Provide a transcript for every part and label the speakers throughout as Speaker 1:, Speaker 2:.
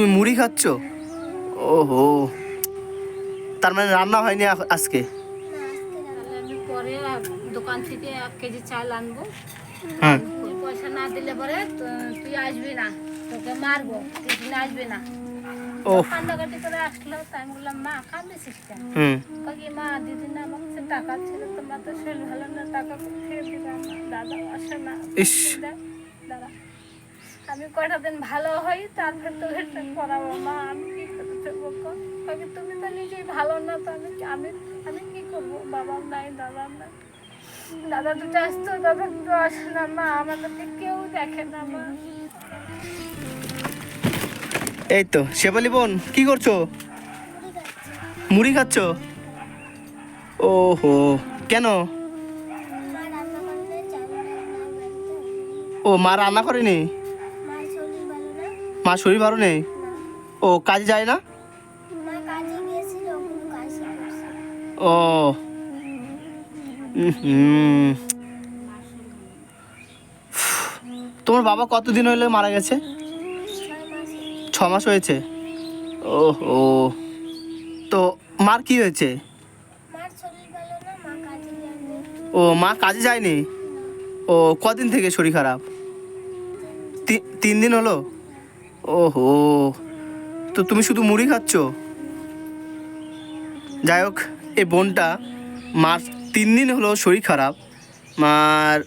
Speaker 1: তুমি মুড়ি খাচ্ছ? ওহো। তার মানে রান্না হয়নি আজকে?
Speaker 2: পরে দোকান থেকে এক কেজি চাল আনব।
Speaker 1: হ্যাঁ।
Speaker 2: তুই পয়সা না দিলে পরে তুই আসবি না। তোকে মারবো। আসবি না।
Speaker 1: ও
Speaker 2: কান্দাকাটি করে আসলো। তাই বললাম মা কেন? কাকি মা দিদি না টাকা ছিল তোমার তো শরীর ভালো না টাকা ফেরত দাদা আসে না। আমি কয়টা দিন ভালো হই তারপর তো এটা করাবো মা আমি কি করে চলবো তুমি তো নিজেই ভালো না তো আমি আমি আমি কি করব? বাবা নাই দাদা নাই। দাদা দুটো আসতো দাদা দুটো আসে না। মা আমাদেরকে কেউ দেখে না মা।
Speaker 1: এই তো শেফালি বোন কি করছ? মুড়ি খাচ্ছ? ওহো কেন?
Speaker 3: করতে
Speaker 1: ও মা রান্না করেনি?
Speaker 3: মা শরীর ভালো
Speaker 1: নেই? ও কাজে যায় না? ও। তোমার বাবা কতদিন হইলে মারা গেছে? ছ মাস হয়েছে। ও ও তো মার কি হয়েছে? ও মা কাজে যায়নি? ও কদিন থেকে শরীর খারাপ? তিন দিন হলো? ওহো, তো তুমি শুধু মুড়ি খাচ্ছ? যাই হোক এই বোনটা মার তিন দিন হলো শরীর খারাপ, মার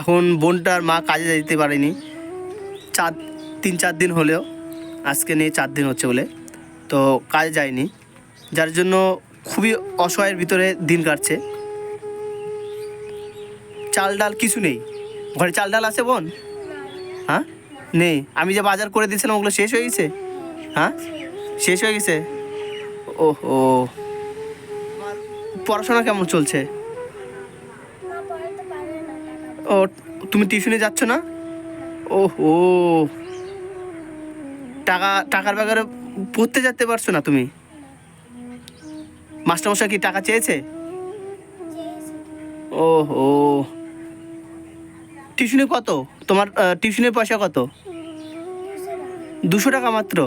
Speaker 1: এখন বোনটার মা কাজে যেতে পারেনি। চার, তিন, চার দিন হলেও, আজকে নিয়ে চার দিন হচ্ছে বলে, তো কাজে যায়নি, যার জন্য খুবই অসহায়ের ভিতরে দিন কাটছে। চাল ডাল কিছু নেই? ঘরে চাল ডাল আছে বোন? হ্যাঁ? নেই। আমি যে বাজার করে দিয়েছিলাম ওগুলো শেষ হয়ে গেছে? হ্যাঁ? শেষ হয়ে গেছে? ও ও পড়াশোনা কেমন চলছে? ও তুমি টিউশনে যাচ্ছ না? ও ও টাকা টাকার ব্যাপারে পড়তে যেতে পারছ না তুমি? মাস্টারমশাই কি টাকা চেয়েছে?
Speaker 3: চেয়েছে।
Speaker 1: ও ও টিউশনে কত? তোমার টিউশনের পয়সা কত?
Speaker 3: দুশো টাকা
Speaker 1: মাত্র।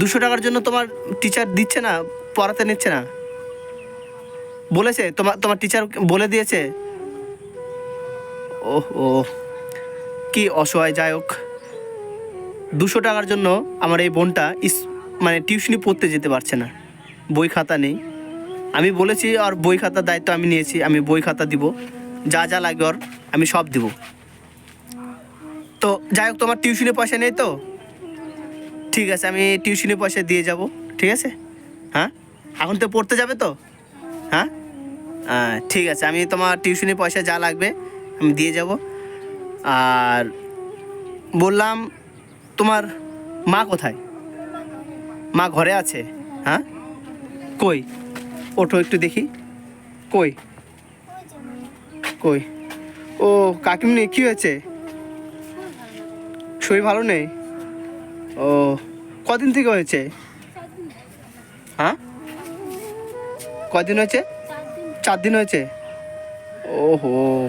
Speaker 1: দুশো টাকার জন্য তোমার টিচার দিচ্ছে না, পড়াতে নিচ্ছে না? বলেছে তোমার তোমার টিচার বলে দিয়েছে? ও ও কি অসহায়, যাই হোক। দুশো টাকার জন্য আমার এই বোনটা ইস মানে টিউশনি পড়তে যেতে পারছে না। বই খাতা নেই। আমি বলেছি, আর বই খাতার দায়িত্ব আমি নিয়েছি, আমি বই খাতা দিব। যা যা লাগে ওর, আমি সব দিব। তো যাই হোক, তোমার টিউশনি পয়সা নেই তো? ঠিক আছে, আমি টিউশনি পয়সা দিয়ে যাব, ঠিক আছে? হ্যাঁ? এখন তো পড়তে যাবে তো? হ্যাঁ? ঠিক আছে, আমি তোমার টিউশনি পয়সা যা লাগবে, আমি দিয়ে যাব। আর বললাম, তোমার মা কোথায়? মা ঘরে আছে হ্যাঁ? কই? ওঠো একটু দেখি। কই? কই? ও, কাকিমনি, কি হয়েছে? শরীর ভালো নেই? ও, কদিন থেকে হয়েছে? হ্যাঁ? কদিন হয়েছে?
Speaker 2: চার দিন
Speaker 1: হয়েছে? ওহো।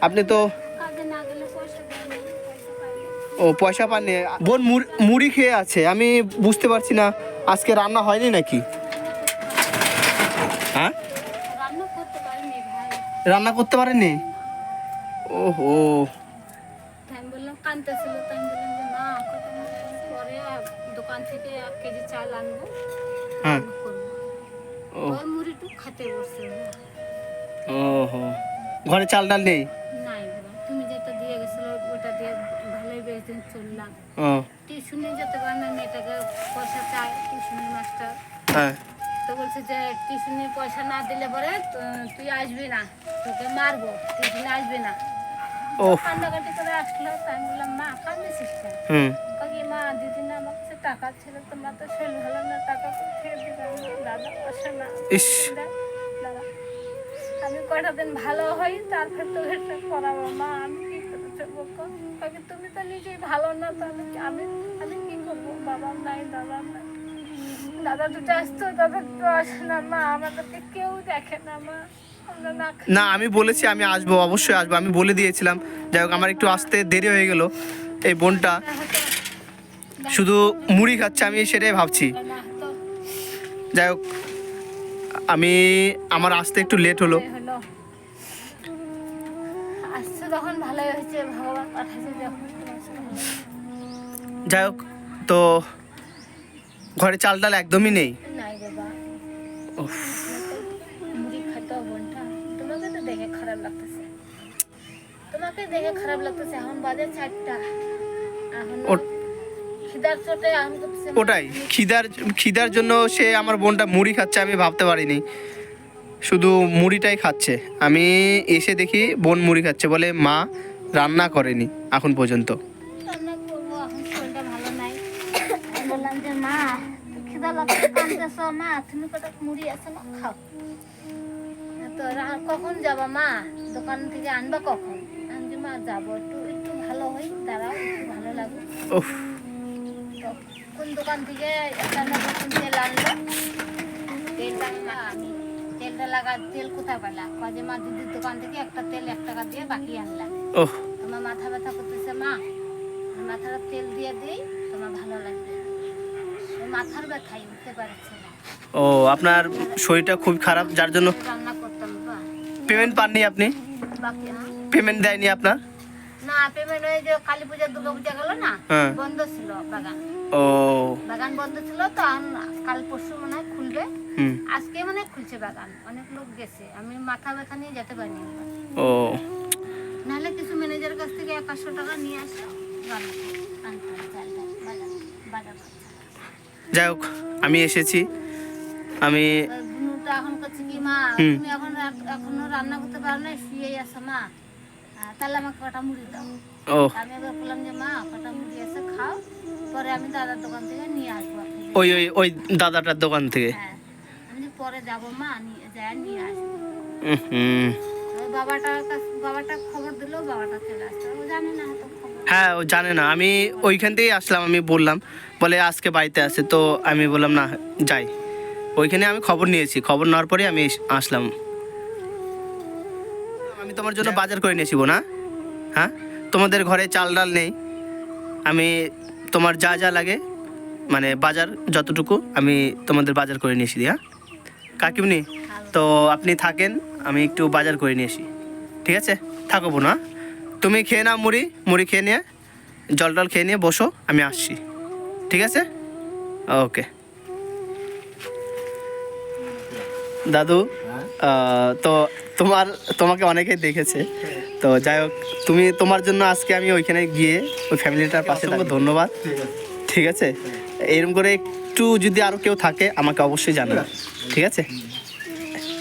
Speaker 1: আপনি তো। ও, পয়সা পাননি। বোন মুড়- খেয়ে আছে। আমি বুঝতে পারছি না, আজকে রান্না হয়নি নাকি? হ্যাঁ?
Speaker 2: রান্না করতে পারিনি
Speaker 1: ওহো।
Speaker 2: বললাম তাই আমি বললাম যে কত পরে দোকান থেকে এক কেজি চাল আনব
Speaker 1: হ্যাঁ।
Speaker 2: রান্না
Speaker 1: ও।
Speaker 2: ওর মুড়িটু খেতে বসছে
Speaker 1: ওহো। ঘরে চাল ডাল নেই?
Speaker 2: নাই বাবা তুমি যেটা দিয়ে গেছিল ওটা দিয়ে ভালোই বেশ দিন চললাম।
Speaker 1: ও।
Speaker 2: টিউশনে যেতে পারে না মেয়েটাকে পয়সা চায় টিউশনের মাস্টার।
Speaker 1: হ্যাঁ।
Speaker 2: তো বলছে যে পয়সা না দিলে পরে তু- তুই আসবি না তোকে মারবো টিউশনে আসবি না।
Speaker 1: ও।
Speaker 2: কান্দাকাটি করে আসলো তাই আমি বললাম মা কান্দিস
Speaker 1: হুম।
Speaker 2: কাকি মা দিদি না আমার কাছে টাকা ছিল তোমার তো শরীর ভালো না টাকা ফেরত দিবে দাদা আসে না
Speaker 1: ইস।
Speaker 2: আমি কয়টা দিন ভালো হই তারপর তো এটা করাবো। মা আমি কি কাকি তুমি তো নিজেই ভালো না তো আমি কি- আমি আমি কি করব? বাবা নাই দাদা নাই। দাদা দুটো আসতো দাদা দুটো আসে না মা। আমাদেরকে কেউ দেখে না মা। না
Speaker 1: আমি বলেছি আমি আসব অবশ্যই আসব। আমি বলে দিয়েছিলাম। যাই হোক আমার একটু আসতে দেরি হয়ে গেল এই বোনটা। শুধু মুড়ি খাচ্ছে আমি সেটাই ভাবছি। যাই হোক আমি আমার আসতে একটু লেট হলো। যাই হোক তো ঘরে চাল ডাল একদমই নেই?
Speaker 2: বোনটা। তোমাকে তো দেখে খারাপ লাগতেছে। তোমাকে দেখে খারাপ লাগতেছে। এখন বাজে চারটা। এখন
Speaker 1: ওটাই। খিদার খিদার জন্য সে আমার বোনটা মুড়ি খাচ্ছে আমি ভাবতে পারিনি। শুধু মুড়িটাই খাচ্ছে। আমি এসে দেখি বোন মুড়ি খাচ্ছে বলে মা রান্না করেনি এখন পর্যন্ত।
Speaker 2: মা খিদা লাগছে মা তুমি কটা মুড়ি আছে না খাও। তো কখন যাবা মা? দোকান থেকে আনবা কখন? আমি মা যাব। একটু একটু ভালো হই দাঁড়াও একটু ভালো লাগুক তো কোন দোকান থেকে একটা না তেল আনলো? তেলটা আমি তেলটা লাগা তেল কোথায় পেলাম কাজে মা দিদির দোকান থেকে একটা তেল এক টাকা দিয়ে বাকি আনলাম। তোমার মাথা ব্যথা করতেছে মা? মাথার তেল দিয়ে দিই তোমার ভালো লাগবে। মাথার ব্যথাই উঠতে পারছে না।
Speaker 1: ও আপনার শরীরটা খুব খারাপ যার জন্য
Speaker 2: রান্না
Speaker 1: পেমেন্ট পাননি আপনি?
Speaker 2: হ্যাঁ।
Speaker 1: পেমেন্ট দেয়নি আপনার?
Speaker 2: না পেমেন্ট ওই যে কালী পূজা দুর্গা পূজা গেল না
Speaker 1: হ্যাঁ।
Speaker 2: বন্ধ ছিল বাগান।
Speaker 1: ও।
Speaker 2: বাগান বন্ধ ছিল তো কাল পরশু মনে হয় খুলবে। আজকে মানে খুলছে বাগান অনেক লোক গেছে। আমি মাথা ব্যথা নিয়ে যেতে পারিনি
Speaker 1: ও।
Speaker 2: নাহলে কিছু কাছ থেকে একশো টাকা নিয়ে আসে।
Speaker 1: যাই হোক আমি এসেছি। আমি
Speaker 2: এখন করছে কি মা তুমি এখন এখনও রান্না করতে পারো না শুয়েই আছো মা। তাহলে আমাকে কটা মুড়ি দাও।
Speaker 1: ও।
Speaker 2: আমি এবার বললাম যে মা কটা মুড়ি আছে খাও পরে আমি দাদার দোকান থেকে নিয়ে আসব
Speaker 1: ওই ওই ওই দাদাটার দোকান থেকে?
Speaker 2: হ্যাঁ। আমি পরে যাব মা নিয়ে আসব কাছে বাবাটা খবর বাবাটা চলে আসছে ও জানে না
Speaker 1: হ্যাঁ ও জানে না। আমি ওইখান থেকেই আসলাম আমি বললাম বলে আজকে বাড়িতে আছে তো আমি বললাম না যাই। ওইখানে আমি খবর নিয়েছি। খবর নেওয়ার পরে আমি আসলাম। আমি তোমার জন্য বাজার করে নিয়েছিব না হ্যাঁ? তোমাদের ঘরে চাল ডাল নেই। আমি তোমার যা যা লাগে মানে বাজার যতটুকু আমি তোমাদের বাজার করে নিয়েছি হ্যাঁ কাকিমনি তো আপনি থাকেন আমি একটু বাজার করে নিয়েছি। ঠিক আছে? থাকো বোন? তুমি খেয়ে নাও মুড়ি মুড়ি খেয়ে নিয়ে জল টল খেয়ে নিয়ে বসো আমি আসছি। ঠিক আছে? ওকে। দাদু তো তোমার তোমাকে অনেকেই দেখেছে। তো যাই হোক তুমি তোমার জন্য আজকে আমি ওইখানে গিয়ে ওই ফ্যামিলিটার পাশে থাকব ধন্যবাদ। ঠিক আছে। এরকম করে একটু যদি আরও কেউ থাকে আমাকে অবশ্যই জানাবে। ঠিক আছে।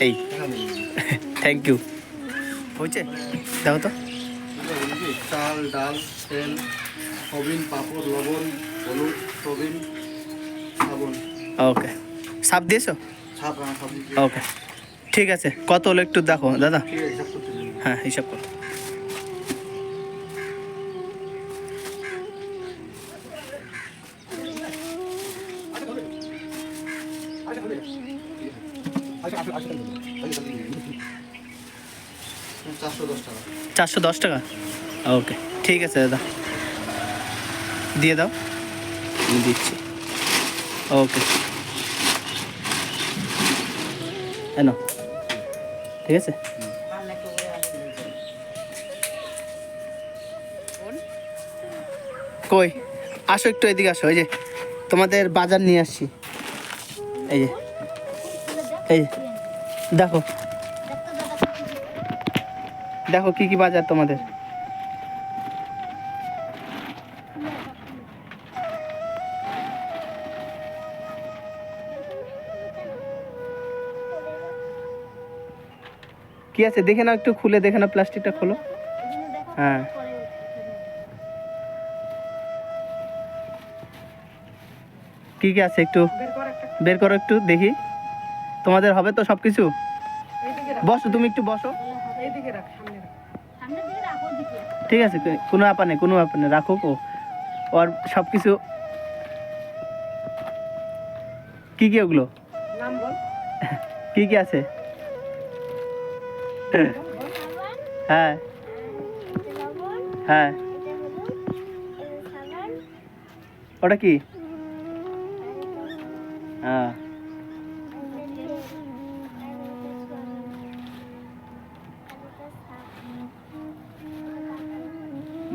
Speaker 1: এই। থ্যাংক ইউ হয়েছে? দেখো তো।
Speaker 4: চাল ডাল তেল সবিন পাপড় লবণ হলুদ সবিন সাবন।
Speaker 1: ওকে সাপ দিয়েছ? ওকে ঠিক আছে কত হলো একটু দেখো দাদা। হ্যাঁ হিসাব করো।
Speaker 4: চারশো দশ টাকা।
Speaker 1: ওকে ঠিক আছে দাদা। দিয়ে দাও। দিচ্ছি। ওকে এন ঠিক আছে? কই? আসো একটু এদিকে আসো এই যে তোমাদের বাজার নিয়ে আসছি। এই যে এই যে, দেখো। দেখো কি কি বাজার তোমাদের। কি আছে? দেখে নাও একটু খুলে দেখে নাও প্লাস্টিকটা খোলো। হ্যাঁ। কি কি আছে একটু? বের করো একটু। দেখি। তোমাদের হবে তো সব কিছু বসো তুমি একটু বসো।
Speaker 2: সামনে দিকে রাখো দিকে
Speaker 1: ঠিক আছে কোনো ব্যাপার নেই কোনো ব্যাপার নেই রাখো ও ওর সব কিছু কি কি ওগুলো? কি কি আছে? হ্যাঁ। হ্যাঁ। ওটা কি? হ্যাঁ।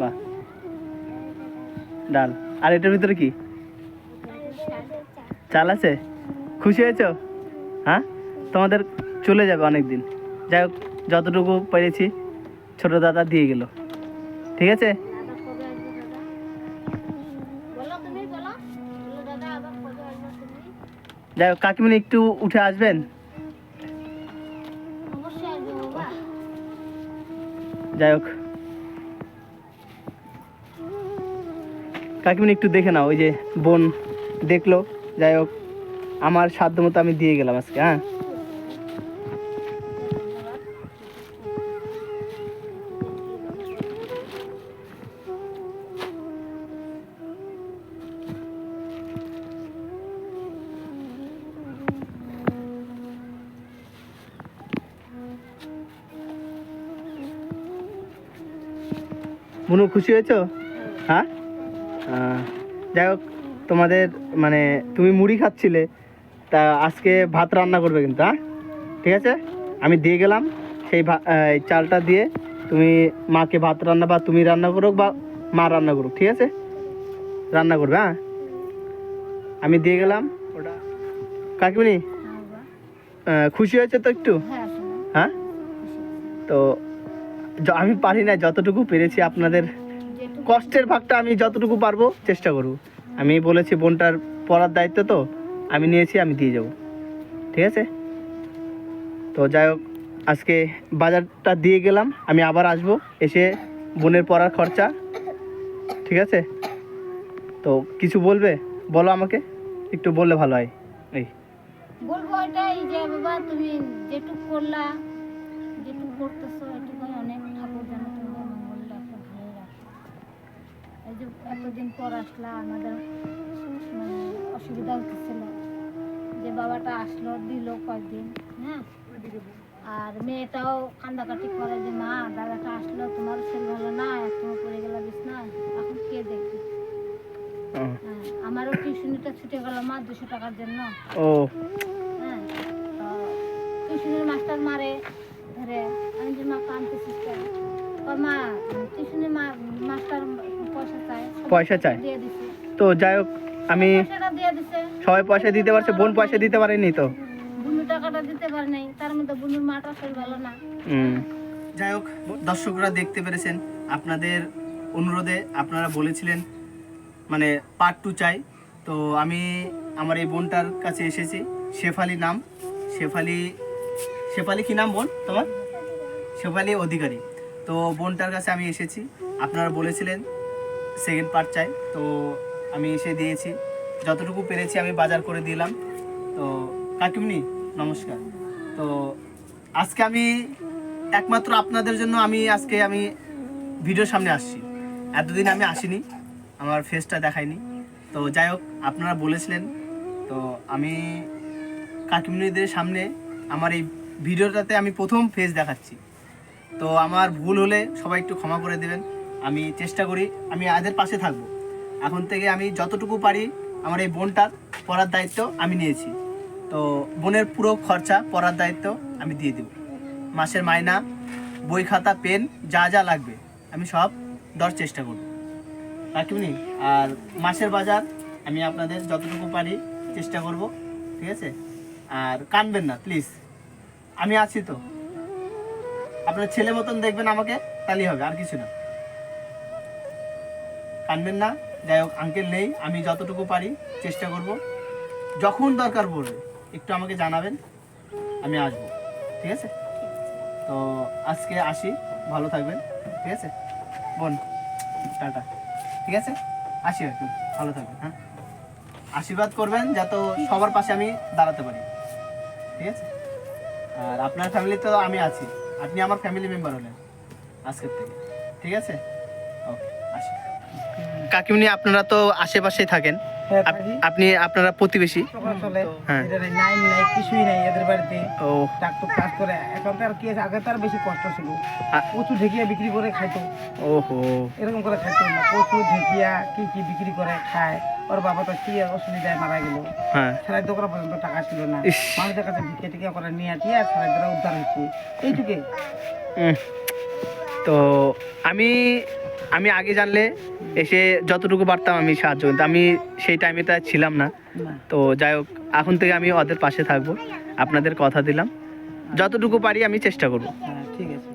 Speaker 1: বাহ। ডাল আর এটার ভিতরে কি? চাল আছে? খুশি হয়েছো? হ্যাঁ? তোমাদের চলে যাবে অনেক দিন যাই হোক। যতটুকু পেরেছি ছোট দাদা দিয়ে গেল। ঠিক আছে? যাই হোক কাকিমনি একটু উঠে আসবেন? যাই হোক। কাকিমনি একটু দেখে নাও ওই যে বোন দেখল। যাই হোক আমার সাধ্য মতো আমি দিয়ে গেলাম আজকে হ্যাঁ? বুনু খুশি হয়েছো? হ্যাঁ? যাই হোক তোমাদের মানে তুমি মুড়ি খাচ্ছিলে তা আজকে ভাত রান্না করবে কিন্তু হ্যাঁ? ঠিক আছে? আমি দিয়ে গেলাম সেই চালটা দিয়ে তুমি মাকে ভাত রান্না বা তুমি রান্না করুক বা মা রান্না করুক ঠিক আছে? রান্না করবে হ্যাঁ? আমি দিয়ে গেলাম ওটা কাকিমনি
Speaker 2: হ্যাঁ
Speaker 1: খুশি হয়েছে তো একটু?
Speaker 2: হ্যাঁ
Speaker 1: হ্যাঁ? তো আমি পারি না যতটুকু পেরেছি আপনাদের কষ্টের ভাগটা আমি যতটুকু পারব চেষ্টা করব। আমি বলেছি বোনটার পড়ার দায়িত্ব তো আমি নিয়েছি আমি দিয়ে যাব। ঠিক আছে? তো যাই হোক আজকে বাজারটা দিয়ে গেলাম আমি আবার আসব এসে বোনের পড়ার খরচা। ঠিক আছে? তো কিছু বলবে? বলো আমাকে একটু বললে ভালো হয়। এই।
Speaker 2: বলব এটাই যে বাবা তুমি যেটুক করলা করতেছো এটুকু অনেক ঠাকুর যেন তোমাদের মঙ্গল রাখে ভালো রাখে। এই যে এতদিন পর আসলা আমাদের মানে অসুবিধা হতেছিল যে বাবাটা আসলো দিল কয়েকদিন হ্যাঁ? আর মেয়েটাও কান্দাকাটি করে যে মা দাদাটা আসলো তোমার শরীর ভালো না তুমি পড়ে গেলা বিছনায় এখন কে দেখবে? হ্যাঁ আমারও টিউশনিটা ছুটে গেল মা দুশো টাকার জন্য।
Speaker 1: ও।
Speaker 2: হ্যাঁ টিউশনের মাস্টার মারে ধরে আমি যে মা কেন? মা টিউশনের মা মাস্টার পয়সা চায়
Speaker 1: পয়সা চায়? তো যাই হোক আমি সবাই পয়সা দিতে পারছে বোন পয়সা দিতে পারেনি তো?
Speaker 2: বুনু টাকাটা দিতে পারে নাই তার মধ্যে বুনুর মাটা শরীর ভালো না।
Speaker 1: যাই হোক দর্শকরা দেখতে পেরেছেন আপনাদের অনুরোধে আপনারা বলেছিলেন মানে পার্ট টু চাই। তো আমি আমার এই বোনটার কাছে এসেছি শেফালি নাম শেফালি শেফালি, কি নাম বোন তোমার? শেফালি অধিকারী। তো বোনটার কাছে আমি এসেছি। আপনারা বলেছিলেন সেকেন্ড পার্ট চাই, তো আমি এসে দিয়েছি। যতটুকু পেরেছি আমি বাজার করে দিলাম। তো কাকিমনি নমস্কার। তো আজকে আমি একমাত্র আপনাদের জন্য আমি আজকে আমি ভিডিওর সামনে আসছি। এতদিন আমি আসিনি, আমার ফেসটা দেখাইনি। তো যাই হোক, আপনারা বলেছিলেন। তো আমি কাকিমনিদের সামনে আমার এই ভিডিওটাতে আমি প্রথম ফেস দেখাচ্ছি। তো আমার ভুল হলে সবাই একটু ক্ষমা করে দেবেন। আমি চেষ্টা করি, আমি এদের পাশে থাকব। এখন থেকে আমি যতটুকু পারি আমার এই বোনটার পড়ার দায়িত্ব আমি নিয়েছি। তো বোনের পুরো খরচা পড়ার দায়িত্ব আমি দিয়ে দেবো। মাসের মাইনা, বই খাতা, পেন, যা যা লাগবে আমি সব দেওয়ার চেষ্টা করব। রাখবনি আর মাসের বাজার আমি আপনাদের যতটুকু পারি চেষ্টা করব, ঠিক আছে? আর কানবেন না প্লিজ আমি আছি তো। আপনার ছেলে মতন দেখবেন আমাকে তাহলেই হবে, আর কিছু না। কানবেন না, যাই হোক আঙ্কেল নেই, আমি যতটুকু পারি চেষ্টা করব। যখন দরকার পড়বে, একটু আমাকে জানাবেন, আমি আসব। ঠিক আছে? তো আজকে আসি, ভালো থাকবেন, ঠিক আছে? বোন, টাটা। ঠিক আছে? আসি একটু, ভালো থাকবেন হ্যাঁ? আশীর্বাদ করবেন, যাতে সবার পাশে আমি দাঁড়াতে পারি। ঠিক আছে? আর আপনার ফ্যামিলিতে তো আমি আছি। আপনি আমার ফ্যামিলি মেম্বার হলেন আজকের থেকে। ঠিক আছে? ওকে আসি। কাকিমনি আপনারা তো আশেপাশেই থাকেন।
Speaker 5: হ্যাঁ।
Speaker 1: আপনি আপনারা প্রতিবেশী। হ্যাঁ।
Speaker 5: এদের এই নাইন নাই কিছুই নাই এদের বাড়িতে।
Speaker 1: ও।
Speaker 5: ডাক্তার কাজ করে। এখন তো কি আগে তো আর বেশি কষ্ট ছিল। কচু ঢেকিয়া বিক্রি করে খাইতো।
Speaker 1: ওহো।
Speaker 5: এরকম করে খাইতো। না কচু ঢেকিয়া কি কি বিক্রি করে খায়। ওর বাবা তো কি অসুবিধায় মারা গেল?
Speaker 1: হ্যাঁ।
Speaker 5: সেলাই তো করা পর্যন্ত টাকা ছিল না। মানুষের কাছে ভিক্ষে টিকা করে নিয়ে আসি আর সেলাই দ্বারা উদ্ধার হচ্ছে। এইটুকু।
Speaker 1: তো আমি আমি আগে জানলে এসে যতটুকু পারতাম আমি সাহায্য করতাম। আমি সেই টাইমেতে ছিলাম না।
Speaker 5: না।
Speaker 1: তো যাই হোক এখন থেকে আমি ওদের পাশে থাকব। আপনাদের কথা দিলাম। যতটুকু পারি আমি চেষ্টা করব।
Speaker 5: হ্যাঁ ঠিক আছে।